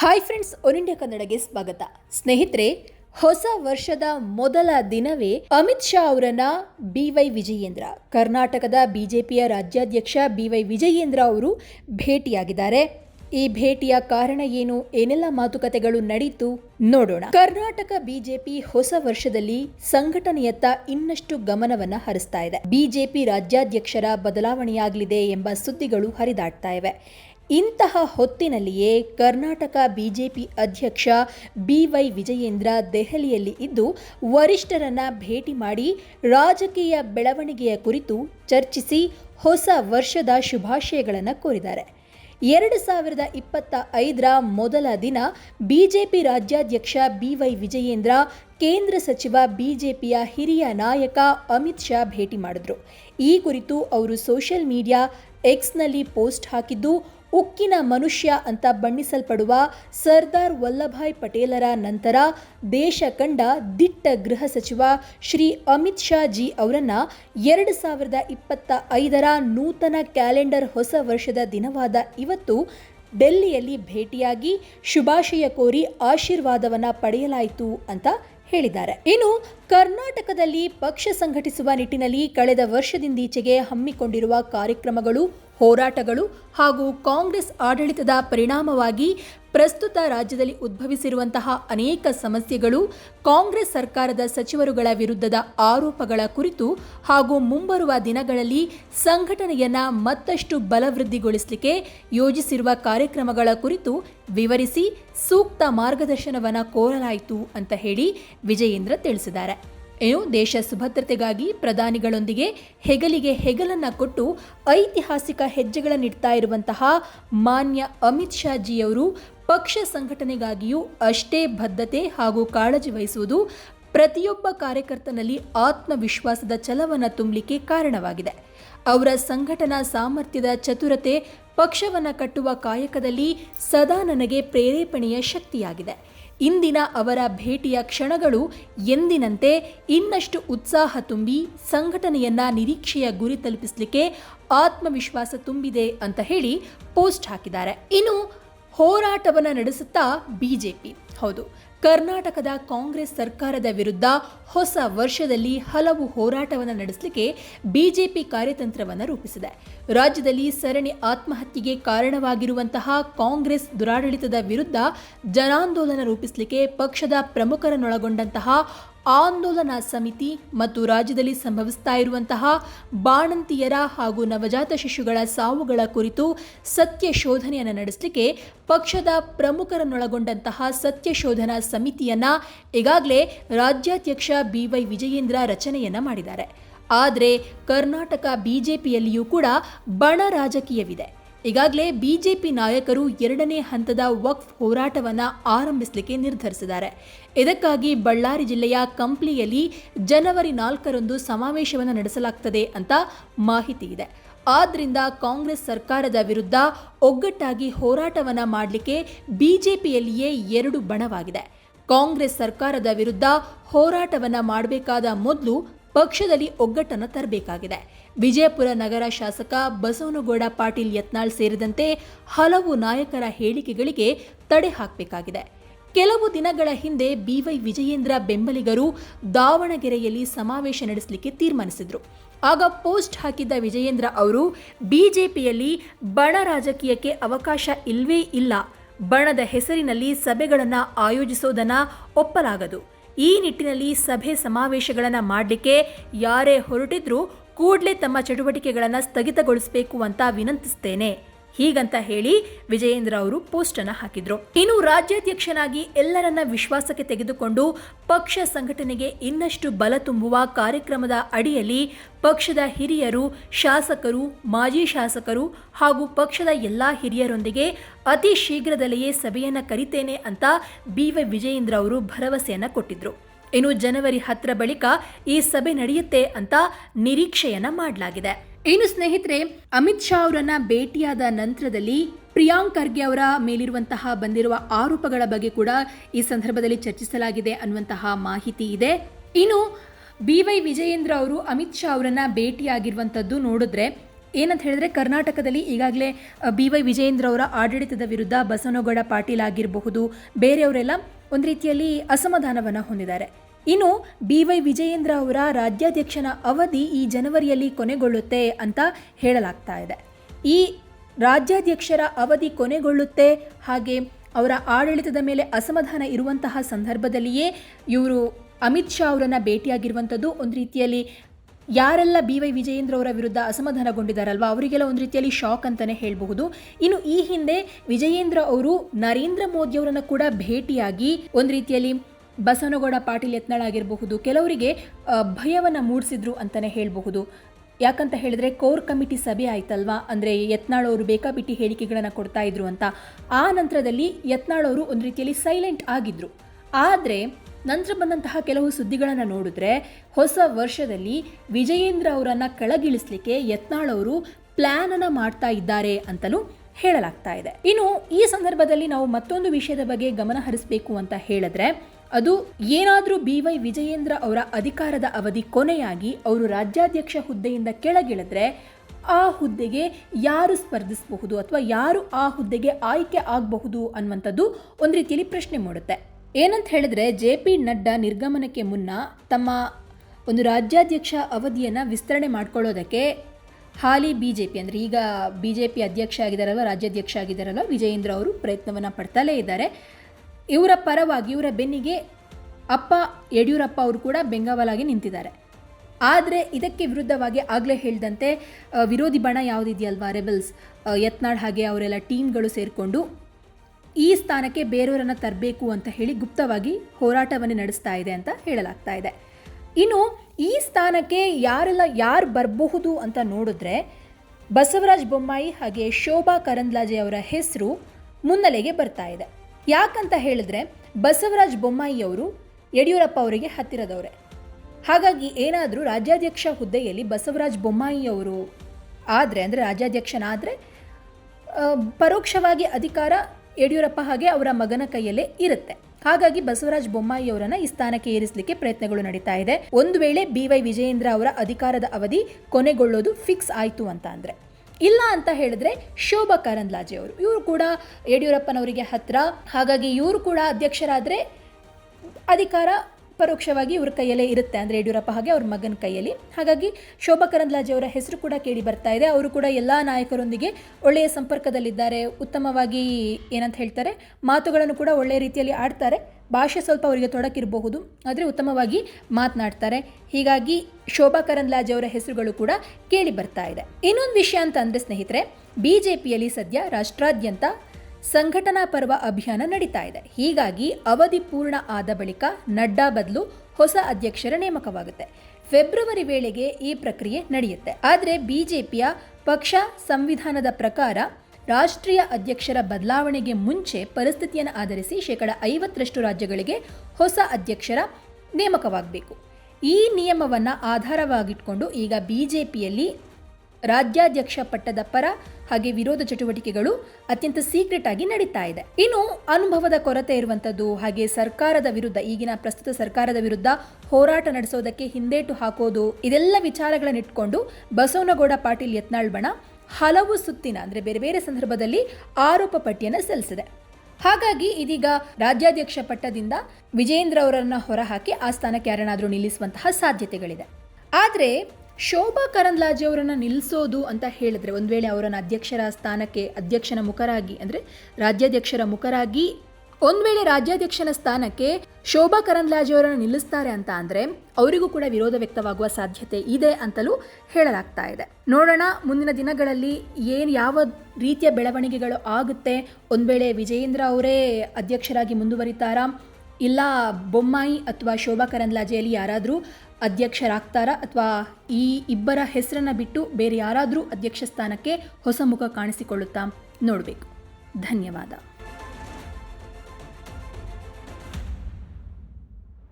Hi friends one India ಕನ್ನಡಗೆ ಸ್ವಾಗತ ಸ್ನೇಹಿತರೆ ಹೊಸ ವರ್ಷದ ಮೊದಲ ದಿನವೇ ಅಮಿತ್ ಶಾ ಅವರನ್ನ ಬಿವೈ ವಿಜಯೇಂದ್ರ ಕರ್ನಾಟಕದ ಬಿಜೆಪಿಯ ರಾಜ್ಯಾಧ್ಯಕ್ಷ ಬಿವೈ ವಿಜಯೇಂದ್ರ ಅವರು ಭೇಟಿಯಾಗಿದ್ದಾರೆ ಈ ಭೇಟಿಯ ಕಾರಣ ಏನು ಏನೆಲ್ಲ ಮಾತುಕತೆಗಳು ನಡೀತು ನೋಡೋಣ ಕರ್ನಾಟಕ ಬಿಜೆಪಿ ಹೊಸ ವರ್ಷದಲ್ಲಿ ಸಂಘಟನೆಯತ್ತ ಇನ್ನಷ್ಟು ಗಮನವನ್ನ ಹರಿಸ್ತಾ ಇದೆ ಬಿಜೆಪಿ ರಾಜ್ಯಾಧ್ಯಕ್ಷರ ಬದಲಾವಣೆಯಾಗಲಿದೆ ಎಂಬ ಸುದ್ದಿಗಳು ಹರಿದಾಡ್ತಾ ಇವೆ ಇಂತಹ ಹೊತ್ತಿನಲ್ಲಿಯೇ ಕರ್ನಾಟಕ ಬಿಜೆಪಿ ಅಧ್ಯಕ್ಷ ಬಿವೈ ವಿಜಯೇಂದ್ರ ದೆಹಲಿಯಲ್ಲಿ ಇದ್ದು ವರಿಷ್ಠರನ್ನ ಭೇಟಿ ಮಾಡಿ ರಾಜಕೀಯ ಬೆಳವಣಿಗೆಯ ಕುರಿತು ಚರ್ಚಿಸಿ ಹೊಸ ವರ್ಷದ ಶುಭಾಶಯಗಳನ್ನು ಕೋರಿದ್ದಾರೆ. ಎರಡು ಸಾವಿರದ ಇಪ್ಪತ್ತ ಐದರ ಮೊದಲ ದಿನ ಬಿಜೆಪಿ ರಾಜ್ಯಾಧ್ಯಕ್ಷ ಬಿವೈ ವಿಜಯೇಂದ್ರ, ಕೇಂದ್ರ ಸಚಿವ ಬಿಜೆಪಿಯ ಹಿರಿಯ ನಾಯಕ ಅಮಿತ್ ಶಾ ಭೇಟಿ ಮಾಡಿದ್ರು. ಈ ಕುರಿತು ಅವರು ಸೋಷಿಯಲ್ ಮೀಡಿಯಾ ಎಕ್ಸ್ನಲ್ಲಿ ಪೋಸ್ಟ್ ಹಾಕಿದ್ದು ಉಕ್ಕಿನ ಮನುಷ್ಯ ಅಂತ ಬಣ್ಣಿಸಲ್ಪಡುವ ಸರ್ದಾರ್ ವಲ್ಲಭಾಯ್ ಪಟೇಲರ ನಂತರ ದೇಶ ಕಂಡ ದಿಟ್ಟ ಗೃಹ ಸಚಿವ ಶ್ರೀ ಅಮಿತ್ ಶಾ ಜಿ ಅವರನ್ನು ಎರಡು ಸಾವಿರದ ಇಪ್ಪತ್ತ ಐದರ ನೂತನ ಕ್ಯಾಲೆಂಡರ್ ಹೊಸ ವರ್ಷದ ದಿನವಾದ ಇವತ್ತು ಡೆಲ್ಲಿಯಲ್ಲಿ ಭೇಟಿಯಾಗಿ ಶುಭಾಶಯ ಕೋರಿ ಆಶೀರ್ವಾದವನ್ನು ಪಡೆಯಲಾಯಿತು ಅಂತ ಹೇಳಿದ್ದಾರೆ. ಇನ್ನು ಕರ್ನಾಟಕದಲ್ಲಿ ಪಕ್ಷ ಸಂಘಟಿಸುವ ನಿಟ್ಟಿನಲ್ಲಿ ಕಳೆದ ವರ್ಷದಿಂದೀಚೆಗೆ ಹಮ್ಮಿಕೊಂಡಿರುವ ಕಾರ್ಯಕ್ರಮಗಳು ಹೋರಾಟಗಳು ಹಾಗೂ ಕಾಂಗ್ರೆಸ್ ಆಡಳಿತದ ಪರಿಣಾಮವಾಗಿ ಪ್ರಸ್ತುತ ರಾಜ್ಯದಲ್ಲಿ ಉದ್ಭವಿಸಿರುವಂತಹ ಅನೇಕ ಸಮಸ್ಯೆಗಳು ಕಾಂಗ್ರೆಸ್ ಸರ್ಕಾರದ ಸಚಿವರುಗಳ ವಿರುದ್ಧದ ಆರೋಪಗಳ ಕುರಿತು ಹಾಗೂ ಮುಂಬರುವ ದಿನಗಳಲ್ಲಿ ಸಂಘಟನೆಯನ್ನ ಮತ್ತಷ್ಟು ಬಲವೃದ್ಧಿಗೊಳಿಸಲಿಕ್ಕೆ ಯೋಜಿಸಿರುವ ಕಾರ್ಯಕ್ರಮಗಳ ಕುರಿತು ವಿವರಿಸಿ ಸೂಕ್ತ ಮಾರ್ಗದರ್ಶನವನ್ನು ಕೋರಲಾಯಿತು ಅಂತ ಹೇಳಿ ವಿಜಯೇಂದ್ರ ತಿಳಿಸಿದ್ದಾರೆ. ಏನು ದೇಶ ಸುಭದ್ರತೆಗಾಗಿ ಪ್ರಧಾನಿಗಳೊಂದಿಗೆ ಹೆಗಲಿಗೆ ಹೆಗಲನ್ನ ಕೊಟ್ಟು ಐತಿಹಾಸಿಕ ಹೆಜ್ಜೆಗಳನ್ನಿಡ್ತಾ ಇರುವಂತಹ ಮಾನ್ಯ ಅಮಿತ್ ಶಾ ಜಿಯವರು ಪಕ್ಷ ಸಂಘಟನೆಗಾಗಿಯೂ ಅಷ್ಟೇ ಬದ್ಧತೆ ಹಾಗೂ ಕಾಳಜಿ ವಹಿಸುವುದು ಪ್ರತಿಯೊಬ್ಬ ಕಾರ್ಯಕರ್ತನಲ್ಲಿ ಆತ್ಮವಿಶ್ವಾಸದ ಛಲವನ್ನು ತುಂಬಲಿಕ್ಕೆ ಕಾರಣವಾಗಿದೆ. ಅವರ ಸಂಘಟನಾ ಸಾಮರ್ಥ್ಯದ ಚತುರತೆ ಪಕ್ಷವನ್ನು ಕಟ್ಟುವ ಕಾಯಕದಲ್ಲಿ ಸದಾ ನನಗೆ ಪ್ರೇರೇಪಣೆಯ ಶಕ್ತಿಯಾಗಿದೆ. ಇಂದಿನ ಅವರ ಭೇಟಿಯ ಕ್ಷಣಗಳು ಎಂದಿನಂತೆ ಇನ್ನಷ್ಟು ಉತ್ಸಾಹ ತುಂಬಿ ಸಂಘಟನೆಯನ್ನ ನಿರೀಕ್ಷೆಯ ಗುರಿ ತಲುಪಿಸಲಿಕ್ಕೆ ಆತ್ಮವಿಶ್ವಾಸ ತುಂಬಿದೆ ಅಂತ ಹೇಳಿ ಪೋಸ್ಟ್ ಹಾಕಿದ್ದಾರೆ. ಇನ್ನು ಹೋರಾಟವನ್ನು ನಡೆಸುತ್ತಾ ಬಿಜೆಪಿ. ಹೌದು, ಕರ್ನಾಟಕದ ಕಾಂಗ್ರೆಸ್ ಸರ್ಕಾರದ ವಿರುದ್ಧ ಹೊಸ ವರ್ಷದಲ್ಲಿ ಹಲವು ಹೋರಾಟವನ್ನು ನಡೆಸಲಿಕ್ಕೆ ಬಿಜೆಪಿ ಕಾರ್ಯತಂತ್ರವನ್ನು ರೂಪಿಸಿದೆ. ರಾಜ್ಯದಲ್ಲಿ ಸರಣಿ ಆತ್ಮಹತ್ಯೆಗೆ ಕಾರಣವಾಗಿರುವಂತಹ ಕಾಂಗ್ರೆಸ್ ದುರಾಡಳಿತದ ವಿರುದ್ಧ ಜನಾಂದೋಲನ ರೂಪಿಸಲಿಕ್ಕೆ ಪಕ್ಷದ ಪ್ರಮುಖರನ್ನೊಳಗೊಂಡಂತಹ ಆಂದೋಲನಾ ಸಮಿತಿ ಮತ್ತು ರಾಜ್ಯದಲ್ಲಿ ಸಂಭವಿಸ್ತಾ ಇರುವಂತಹ ಬಾಣಂತಿಯರ ಹಾಗೂ ನವಜಾತ ಶಿಶುಗಳ ಸಾವುಗಳ ಕುರಿತು ಸತ್ಯ ಶೋಧನೆಯನ್ನು ನಡೆಸಲಿಕ್ಕೆ ಪಕ್ಷದ ಪ್ರಮುಖರನ್ನೊಳಗೊಂಡಂತಹ ಸತ್ಯ ಶೋಧನಾ ಸಮಿತಿಯನ್ನ ಈಗಾಗಲೇ ರಾಜ್ಯಾಧ್ಯಕ್ಷ ಬಿವೈ ವಿಜಯೇಂದ್ರ ರಚನೆಯನ್ನ ಮಾಡಿದ್ದಾರೆ. ಆದರೆ ಕರ್ನಾಟಕ ಬಿಜೆಪಿಯಲ್ಲಿಯೂ ಕೂಡ ಬಣ ರಾಜಕೀಯವಿದೆ. ಈಗಾಗಲೇ ಬಿಜೆಪಿ ನಾಯಕರು ಎರಡನೇ ಹಂತದ ವಕ್ಫ್ ಹೋರಾಟವನ್ನು ಆರಂಭಿಸಲಿಕ್ಕೆ ನಿರ್ಧರಿಸಿದ್ದಾರೆ. ಇದಕ್ಕಾಗಿ ಬಳ್ಳಾರಿ ಜಿಲ್ಲೆಯ ಕಂಪ್ಲಿಯಲ್ಲಿ ಜನವರಿ ನಾಲ್ಕರಂದು ಸಮಾವೇಶವನ್ನು ನಡೆಸಲಾಗ್ತದೆ ಅಂತ ಮಾಹಿತಿ ಇದೆ. ಆದ್ರಿಂದ ಕಾಂಗ್ರೆಸ್ ಸರ್ಕಾರದ ವಿರುದ್ಧ ಒಗ್ಗಟ್ಟಾಗಿ ಹೋರಾಟವನ್ನು ಮಾಡಲಿಕ್ಕೆ ಬಿಜೆಪಿಯಲ್ಲಿಯೇ ಎರಡು ಬಣವಾಗಿದೆ. ಕಾಂಗ್ರೆಸ್ ಸರ್ಕಾರದ ವಿರುದ್ಧ ಹೋರಾಟವನ್ನು ಮಾಡಬೇಕಾದ ಮೊದಲು ಪಕ್ಷದಲ್ಲಿ ಒಗ್ಗಟ್ಟನ್ನು ತರಬೇಕಾಗಿದೆ. ವಿಜಯಪುರ ನಗರ ಶಾಸಕ ಬಸವನಗೌಡ ಪಾಟೀಲ್ ಯತ್ನಾಳ್ ಸೇರಿದಂತೆ ಹಲವು ನಾಯಕರ ಹೇಳಿಕೆಗಳಿಗೆ ತಡೆ ಹಾಕಬೇಕಾಗಿದೆ. ಕೆಲವು ದಿನಗಳ ಹಿಂದೆ ಬಿವೈ ವಿಜಯೇಂದ್ರ ಬೆಂಬಲಿಗರು ದಾವಣಗೆರೆಯಲ್ಲಿ ಸಮಾವೇಶ ನಡೆಸಲಿಕ್ಕೆ ತೀರ್ಮಾನಿಸಿದ್ರು. ಆಗ ಪೋಸ್ಟ್ ಹಾಕಿದ್ದ ವಿಜಯೇಂದ್ರ ಅವರು, ಬಿಜೆಪಿಯಲ್ಲಿ ಬಣ ರಾಜಕೀಯಕ್ಕೆ ಅವಕಾಶ ಇಲ್ವೇ ಇಲ್ಲ. ಬಣದ ಹೆಸರಿನಲ್ಲಿ ಸಭೆಗಳನ್ನು ಆಯೋಜಿಸೋದನ್ನು ಒಪ್ಪಲಾಗದು. ಈ ನಿಟ್ಟಿನಲ್ಲಿ ಸಭೆ ಸಮಾವೇಶಗಳನ್ನು ಮಾಡಲಿಕ್ಕೆ ಯಾರೇ ಹೊರಟಿದ್ರೂ ಕೂಡಲೇ ತಮ್ಮ ಚಟುವಟಿಕೆಗಳನ್ನು ಸ್ಥಗಿತಗೊಳಿಸಬೇಕು ಅಂತ ವಿನಂತಿಸ್ತೇನೆ. ಹೀಗಂತ ಹೇಳಿ ವಿಜಯೇಂದ್ರ ಅವರು ಪೋಸ್ಟ್ ಅನ್ನ ಹಾಕಿದ್ರು. ಇನ್ನು ರಾಜ್ಯಾಧ್ಯಕ್ಷನಾಗಿ ಎಲ್ಲರನ್ನ ವಿಶ್ವಾಸಕ್ಕೆ ತೆಗೆದುಕೊಂಡು ಪಕ್ಷ ಸಂಘಟನೆಗೆ ಇನ್ನಷ್ಟು ಬಲ ತುಂಬುವ ಕಾರ್ಯಕ್ರಮದ ಅಡಿಯಲ್ಲಿ ಪಕ್ಷದ ಹಿರಿಯರು, ಶಾಸಕರು, ಮಾಜಿ ಶಾಸಕರು ಹಾಗೂ ಪಕ್ಷದ ಎಲ್ಲಾ ಹಿರಿಯರೊಂದಿಗೆ ಅತಿ ಶೀಘ್ರದಲ್ಲಿಯೇ ಸಭೆಯನ್ನು ಕರಿತೇನೆ ಅಂತ ಬಿವೈ ವಿಜಯೇಂದ್ರ ಅವರು ಭರವಸೆಯನ್ನ ಕೊಟ್ಟಿದ್ರು. ಇನ್ನು ಜನವರಿ ಹತ್ತರ ಬಳಿಕ ಈ ಸಭೆ ನಡೆಯುತ್ತೆ ಅಂತ ನಿರೀಕ್ಷೆಯನ್ನ ಮಾಡಲಾಗಿದೆ. ಇನ್ನು ಸ್ನೇಹಿತರೆ, ಅಮಿತ್ ಶಾ ಅವರನ್ನ ಭೇಟಿಯಾದ ನಂತರದಲ್ಲಿ ಪ್ರಿಯಾಂಕ್ ಖರ್ಗೆ ಅವರ ಮೇಲಿರುವಂತಹ ಬಂದಿರುವ ಆರೋಪಗಳ ಬಗ್ಗೆ ಕೂಡ ಈ ಸಂದರ್ಭದಲ್ಲಿ ಚರ್ಚಿಸಲಾಗಿದೆ ಅನ್ನುವಂತಹ ಮಾಹಿತಿ ಇದೆ. ಇನ್ನು ಬಿ ವೈ ವಿಜಯೇಂದ್ರ ಅವರು ಅಮಿತ್ ಶಾ ಅವರನ್ನ ಭೇಟಿಯಾಗಿರುವಂಥದ್ದು ನೋಡಿದ್ರೆ ಏನಂತ ಹೇಳಿದ್ರೆ ಕರ್ನಾಟಕದಲ್ಲಿ ಈಗಾಗಲೇ ಬಿ ವೈ ವಿಜಯೇಂದ್ರ ಅವರ ಆಡಳಿತದ ವಿರುದ್ಧ ಬಸವನಗೌಡ ಪಾಟೀಲ್ ಆಗಿರಬಹುದು, ಬೇರೆಯವರೆಲ್ಲ ಒಂದು ರೀತಿಯಲ್ಲಿ ಅಸಮಾಧಾನವನ್ನು ಹೊಂದಿದ್ದಾರೆ. ಇನ್ನು ಬಿ ವೈ ವಿಜಯೇಂದ್ರ ಅವರ ರಾಜ್ಯಾಧ್ಯಕ್ಷನ ಅವಧಿ ಈ ಜನವರಿಯಲ್ಲಿ ಕೊನೆಗೊಳ್ಳುತ್ತೆ ಅಂತ ಹೇಳಲಾಗ್ತಾ ಇದೆ. ಈ ರಾಜ್ಯಾಧ್ಯಕ್ಷರ ಅವಧಿ ಕೊನೆಗೊಳ್ಳುತ್ತೆ ಹಾಗೆ ಅವರ ಆಡಳಿತದ ಮೇಲೆ ಅಸಮಾಧಾನ ಇರುವಂತಹ ಸಂದರ್ಭದಲ್ಲಿಯೇ ಇವರು ಅಮಿತ್ ಶಾ ಅವರನ್ನು ಭೇಟಿಯಾಗಿರುವಂಥದ್ದು ಒಂದು ರೀತಿಯಲ್ಲಿ ಯಾರೆಲ್ಲ ಬಿ ವೈ ವಿಜಯೇಂದ್ರ ಅವರ ವಿರುದ್ಧ ಅಸಮಾಧಾನಗೊಂಡಿದ್ದಾರಲ್ವ ಅವರಿಗೆಲ್ಲ ಒಂದು ರೀತಿಯಲ್ಲಿ ಶಾಕ್ ಅಂತಲೇ ಹೇಳಬಹುದು. ಇನ್ನು ಈ ಹಿಂದೆ ವಿಜಯೇಂದ್ರ ಅವರು ನರೇಂದ್ರ ಮೋದಿ ಅವರನ್ನು ಕೂಡ ಭೇಟಿಯಾಗಿ ಒಂದು ರೀತಿಯಲ್ಲಿ ಬಸವನಗೌಡ ಪಾಟೀಲ್ ಯತ್ನಾಳ್ ಆಗಿರಬಹುದು ಕೆಲವರಿಗೆ ಭಯವನ್ನು ಮೂಡಿಸಿದ್ರು ಅಂತಲೇ ಹೇಳಬಹುದು. ಯಾಕಂತ ಹೇಳಿದ್ರೆ, ಕೋರ್ ಕಮಿಟಿ ಸಭೆ ಆಯ್ತಲ್ವಾ? ಅಂದರೆ ಯತ್ನಾಳ್ ಅವರು ಬೇಕಾಬಿಟ್ಟಿ ಹೇಳಿಕೆಗಳನ್ನು ಕೊಡ್ತಾ ಇದ್ರು ಅಂತ. ಆ ನಂತರದಲ್ಲಿ ಯತ್ನಾಳ್ ಅವರು ಒಂದು ರೀತಿಯಲ್ಲಿ ಸೈಲೆಂಟ್ ಆಗಿದ್ರು. ಆದರೆ, ನಂತರ ಬಂದಂತಹ ಕೆಲವು ಸುದ್ದಿಗಳನ್ನು ನೋಡಿದ್ರೆ, ಹೊಸ ವರ್ಷದಲ್ಲಿ ವಿಜಯೇಂದ್ರ ಅವರನ್ನು ಕೆಳಗಿಳಿಸ್ಲಿಕ್ಕೆ ಯತ್ನಾಳ್ ಅವರು ಪ್ಲಾನ್ ಅನ್ನ ಮಾಡ್ತಾ ಇದ್ದಾರೆ ಅಂತಲೂ ಹೇಳಲಾಗ್ತಾ ಇದೆ. ಇನ್ನು ಈ ಸಂದರ್ಭದಲ್ಲಿ ನಾವು ಮತ್ತೊಂದು ವಿಷಯದ ಬಗ್ಗೆ ಗಮನ ಹರಿಸಬೇಕು ಅಂತ ಹೇಳಿದ್ರೆ ಅದು ಏನಾದರೂ ಬಿ ವೈ ವಿಜಯೇಂದ್ರ ಅವರ ಅಧಿಕಾರದ ಅವಧಿ ಕೊನೆಯಾಗಿ ಅವರು ರಾಜ್ಯಾಧ್ಯಕ್ಷ ಹುದ್ದೆಯಿಂದ ಕೆಳಗಿಳಿದ್ರೆ ಆ ಹುದ್ದೆಗೆ ಯಾರು ಸ್ಪರ್ಧಿಸಬಹುದು ಅಥವಾ ಯಾರು ಆ ಹುದ್ದೆಗೆ ಆಯ್ಕೆ ಆಗಬಹುದು ಅನ್ನುವಂಥದ್ದು ಒಂದು ರೀತಿಯಲ್ಲಿ ಪ್ರಶ್ನೆ ಮೂಡುತ್ತೆ. ಏನಂತ ಹೇಳಿದ್ರೆ ಜೆ ಪಿ ನಡ್ಡಾ ನಿರ್ಗಮನಕ್ಕೆ ಮುನ್ನ ತಮ್ಮ ಒಂದು ರಾಜ್ಯಾಧ್ಯಕ್ಷ ಅವಧಿಯನ್ನು ವಿಸ್ತರಣೆ ಮಾಡ್ಕೊಳ್ಳೋದಕ್ಕೆ ಹಾಲಿ ಬಿ ಜೆ ಪಿ ಅಂದರೆ ಈಗ ಬಿ ಜೆ ಪಿ ಅಧ್ಯಕ್ಷ ಆಗಿದ್ದಾರಲ್ವ ರಾಜ್ಯಾಧ್ಯಕ್ಷ ಆಗಿದ್ದಾರಲ್ವ ವಿಜಯೇಂದ್ರ ಅವರು ಪ್ರಯತ್ನವನ್ನು ಪಡ್ತಲೇ ಇದ್ದಾರೆ. ಇವರ ಪರವಾಗಿ, ಇವರ ಬೆನ್ನಿಗೆ ಅಪ್ಪ ಯಡಿಯೂರಪ್ಪ ಅವರು ಕೂಡ ಬೆಂಗಾವಲಾಗಿ ನಿಂತಿದ್ದಾರೆ. ಆದರೆ ಇದಕ್ಕೆ ವಿರುದ್ಧವಾಗಿ ಆಗಲೇ ಹೇಳಿದಂತೆ ವಿರೋಧಿ ಬಣ ಯಾವುದಿದೆಯಲ್ವಾ ರೆಬಲ್ಸ್? ಯತ್ನಾಳ್ ಹಾಗೆ ಅವರೆಲ್ಲ ಟೀಮ್ಗಳು ಸೇರಿಕೊಂಡು ಈ ಸ್ಥಾನಕ್ಕೆ ಬೇರೆಯವರನ್ನು ತರಬೇಕು ಅಂತ ಹೇಳಿ ಗುಪ್ತವಾಗಿ ಹೋರಾಟವನ್ನು ನಡೆಸ್ತಾ ಇದೆ ಅಂತ ಹೇಳಲಾಗ್ತಾ ಇದೆ. ಇನ್ನು ಈ ಸ್ಥಾನಕ್ಕೆ ಯಾರೆಲ್ಲ, ಯಾರು ಬರಬಹುದು ಅಂತ ನೋಡಿದ್ರೆ, ಬಸವರಾಜ ಬೊಮ್ಮಾಯಿ ಹಾಗೆ ಶೋಭಾ ಕರಂದ್ಲಾಜೆ ಅವರ ಹೆಸರು ಮುನ್ನೆಲೆಗೆ ಬರ್ತಾ ಇದೆ. ಯಾಕಂತ ಹೇಳಿದ್ರೆ ಬಸವರಾಜ ಬೊಮ್ಮಾಯಿಯವರು ಯಡಿಯೂರಪ್ಪ ಅವರಿಗೆ ಹತ್ತಿರದವರೇ. ಹಾಗಾಗಿ ಏನಾದರೂ ರಾಜ್ಯಾಧ್ಯಕ್ಷ ಹುದ್ದೆಯಲ್ಲಿ ಬಸವರಾಜ ಬೊಮ್ಮಾಯಿ ಅವರು ಆದರೆ, ಅಂದರೆ ರಾಜ್ಯಾಧ್ಯಕ್ಷನಾದರೆ ಪರೋಕ್ಷವಾಗಿ ಅಧಿಕಾರ ಯಡಿಯೂರಪ್ಪ ಹಾಗೆ ಅವರ ಮಗನ ಕೈಯಲ್ಲೇ ಇರುತ್ತೆ. ಹಾಗಾಗಿ ಬಸವರಾಜ ಬೊಮ್ಮಾಯಿ ಅವರನ್ನ ಈ ಸ್ಥಾನಕ್ಕೆ ಏರಿಸಲಿಕ್ಕೆ ಪ್ರಯತ್ನಗಳು ನಡೀತಾ ಇದೆ. ಒಂದು ವೇಳೆ ಬಿ ವೈ ವಿಜಯೇಂದ್ರ ಅವರ ಅಧಿಕಾರದ ಅವಧಿ ಕೊನೆಗೊಳ್ಳೋದು ಫಿಕ್ಸ್ ಆಯಿತು ಅಂತ ಅಂದರೆ. ಇಲ್ಲ ಅಂತ ಹೇಳಿದ್ರೆ ಶೋಭಾ ಕರಂದ್ಲಾಜೆ ಅವರು. ಇವರು ಕೂಡ ಯಡಿಯೂರಪ್ಪನವರಿಗೆ ಹತ್ರ. ಹಾಗಾಗಿ ಇವರು ಕೂಡ ಅಧ್ಯಕ್ಷರಾದರೆ ಅಧಿಕಾರ ಪರೋಕ್ಷವಾಗಿ ಇವ್ರ ಕೈಯಲ್ಲೇ ಇರುತ್ತೆ ಅಂದರೆ ಯಡಿಯೂರಪ್ಪ ಹಾಗೆ ಅವ್ರ ಮಗನ ಕೈಯಲ್ಲಿ. ಹಾಗಾಗಿ ಶೋಭಾ ಕರಂದ್ಲಾಜೆ ಅವರ ಹೆಸರು ಕೂಡ ಕೇಳಿ ಬರ್ತಾ ಇದೆ. ಅವರು ಕೂಡ ಎಲ್ಲ ನಾಯಕರೊಂದಿಗೆ ಒಳ್ಳೆಯ ಸಂಪರ್ಕದಲ್ಲಿದ್ದಾರೆ. ಉತ್ತಮವಾಗಿ ಏನಂತ ಹೇಳ್ತಾರೆ, ಮಾತುಗಳನ್ನು ಕೂಡ ಒಳ್ಳೆಯ ರೀತಿಯಲ್ಲಿ ಆಡ್ತಾರೆ. ಭಾಷೆ ಸ್ವಲ್ಪ ಅವರಿಗೆ ತೊಡಕಿರಬಹುದು, ಆದರೆ ಉತ್ತಮವಾಗಿ ಮಾತನಾಡ್ತಾರೆ. ಹೀಗಾಗಿ ಶೋಭಾ ಕರಂದ್ಲಾಜೆ ಅವರ ಹೆಸರುಗಳು ಕೂಡ ಕೇಳಿ ಬರ್ತಾ ಇದೆ. ಇನ್ನೊಂದು ವಿಷಯ ಅಂತ ಅಂದರೆ ಸ್ನೇಹಿತರೆ ಬಿ ಜೆ ಪಿಯಲ್ಲಿ ಸದ್ಯ ರಾಷ್ಟ್ರಾದ್ಯಂತ ಸಂಘಟನಾ ಪರ್ವ ಅಭಿಯಾನ ನಡೀತಾ ಇದೆ. ಹೀಗಾಗಿ ಅವಧಿ ಪೂರ್ಣ ಆದ ಬಳಿಕ ನಡ್ಡಾ ಬದಲು ಹೊಸ ಅಧ್ಯಕ್ಷರ ನೇಮಕವಾಗುತ್ತೆ. ಫೆಬ್ರವರಿ ವೇಳೆಗೆ ಈ ಪ್ರಕ್ರಿಯೆ ನಡೆಯುತ್ತೆ. ಆದರೆ ಬಿಜೆಪಿಯ ಪಕ್ಷ ಸಂವಿಧಾನದ ಪ್ರಕಾರ ರಾಷ್ಟ್ರೀಯ ಅಧ್ಯಕ್ಷರ ಬದಲಾವಣೆಗೆ ಮುಂಚೆ ಪರಿಸ್ಥಿತಿಯನ್ನು ಆಧರಿಸಿ ಶೇಕಡ ಐವತ್ತರಷ್ಟು ರಾಜ್ಯಗಳಿಗೆ ಹೊಸ ಅಧ್ಯಕ್ಷರ ನೇಮಕವಾಗಬೇಕು. ಈ ನಿಯಮವನ್ನು ಆಧಾರವಾಗಿಟ್ಕೊಂಡು ಈಗ ಬಿಜೆಪಿಯಲ್ಲಿ ರಾಜ್ಯಾಧ್ಯಕ್ಷ ಪಟ್ಟದ ಪರ ಹಾಗೆ ವಿರೋಧ ಚಟುವಟಿಕೆಗಳು ಅತ್ಯಂತ ಸೀಕ್ರೆಟ್ ಆಗಿ ನಡೀತಾ ಇದೆ. ಇನ್ನು ಅನುಭವದ ಕೊರತೆ ಇರುವಂತದ್ದು ಹಾಗೆ ಸರ್ಕಾರದ ವಿರುದ್ಧ, ಈಗಿನ ಪ್ರಸ್ತುತ ಸರ್ಕಾರದ ವಿರುದ್ಧ ಹೋರಾಟ ನಡೆಸೋದಕ್ಕೆ ಹಿಂದೇಟು ಹಾಕೋದು, ಇದೆಲ್ಲ ವಿಚಾರಗಳನ್ನಿಟ್ಕೊಂಡು ಬಸವನಗೌಡ ಪಾಟೀಲ್ ಯತ್ನಾಳ್ ಬಣ ಹಲವು ಸುತ್ತಿನ, ಅಂದರೆ ಬೇರೆ ಬೇರೆ ಸಂದರ್ಭದಲ್ಲಿ ಆರೋಪ ಪಟ್ಟಿಯನ್ನು ಸಲ್ಲಿಸಿದೆ. ಹಾಗಾಗಿ ಇದೀಗ ರಾಜ್ಯಾಧ್ಯಕ್ಷ ಪಟ್ಟದಿಂದ ವಿಜೇಂದ್ರ ಅವರನ್ನು ಹೊರಹಾಕಿ ಆ ಸ್ಥಾನಕ್ಕೆ ಯಾರನ್ನಾದರೂ ನಿಲ್ಲಿಸುವಂತಹ ಸಾಧ್ಯತೆಗಳಿದೆ. ಆದರೆ ಶೋಭಾ ಕರಂದ್ಲಾಜೆ ಅವರನ್ನು ನಿಲ್ಲಿಸೋದು ಅಂತ ಹೇಳಿದ್ರೆ, ಒಂದು ವೇಳೆ ಅವರನ್ನು ಅಧ್ಯಕ್ಷರ ಸ್ಥಾನಕ್ಕೆ ಅಧ್ಯಕ್ಷನ ಮುಖರಾಗಿ, ಅಂದರೆ ರಾಜ್ಯಾಧ್ಯಕ್ಷರ ಮುಖರಾಗಿ ಒಂದು ವೇಳೆ ರಾಜ್ಯಾಧ್ಯಕ್ಷನ ಸ್ಥಾನಕ್ಕೆ ಶೋಭಾ ಕರಂದ್ಲಾಜೆ ಅವರನ್ನು ನಿಲ್ಲಿಸ್ತಾರೆ ಅಂತ ಅಂದರೆ ಅವರಿಗೂ ಕೂಡ ವಿರೋಧ ವ್ಯಕ್ತವಾಗುವ ಸಾಧ್ಯತೆ ಇದೆ ಅಂತಲೂ ಹೇಳಲಾಗ್ತಾ ಇದೆ. ನೋಡೋಣ, ಮುಂದಿನ ದಿನಗಳಲ್ಲಿ ಏನು ಯಾವ ರೀತಿಯ ಬೆಳವಣಿಗೆಗಳು ಆಗುತ್ತೆ. ಒಂದು ವೇಳೆ ವಿಜಯೇಂದ್ರ ಅವರೇ ಅಧ್ಯಕ್ಷರಾಗಿ ಮುಂದುವರಿತಾರಾ? ಇಲ್ಲ, ಬೊಮ್ಮಾಯಿ ಅಥವಾ ಶೋಭಾ ಕರಂದ್ಲಾಜೆಯಲ್ಲಿ ಯಾರಾದರೂ ಅಧ್ಯಕ್ಷರಾಗ್ತಾರಾ? ಅಥವಾ ಈ ಇಬ್ಬರ ಹೆಸರನ್ನು ಬಿಟ್ಟು ಬೇರೆ ಯಾರಾದರೂ ಅಧ್ಯಕ್ಷ ಸ್ಥಾನಕ್ಕೆ ಹೊಸ ಮುಖ ಕಾಣಿಸಿಕೊಳ್ಳುತ್ತಾ? ನೋಡಬೇಕು. ಧನ್ಯವಾದ.